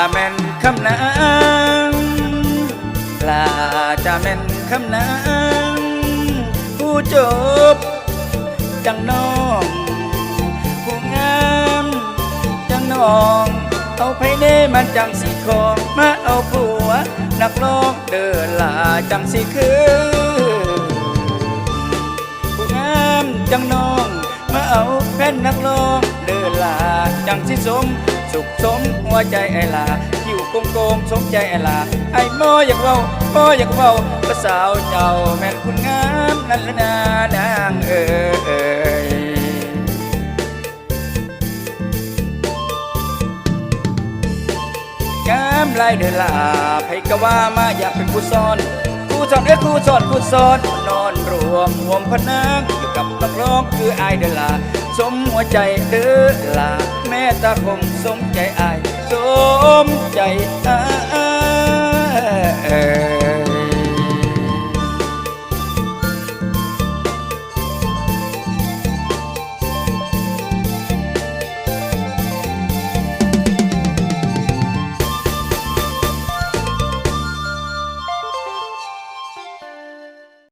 จะแม่นคำนางปลาจะแม่นคำนางผู้จบจังน้อง ผู้งามจังน้อง เอาไปเน่มันจังสีของมาเอาผัว นักร้องเดินลาจังสีคือ ผู้งามจังน้อง มาเอาแผ่นนักร้องเดินลาจังสีสม สุขสมหัวใจไอลาคิวโกงโกงสมใจไอลาไอ้โมอยากเว้าโมอยากเว้าภาสาวเจ้าแม่นคุณงามนั่นละนานางเอ๋ยงามลายเดินลาไผก็ว่ามาอยากเป็นผู้สอนผู้สอนเอ้ยผู้สอนผู้สอนนอนรวมห่วมพนักอยู่กับนักร้องคือไอเดินลา สมหัวใจเด้อลาแม่ตาคงสมใจอาย สมใจ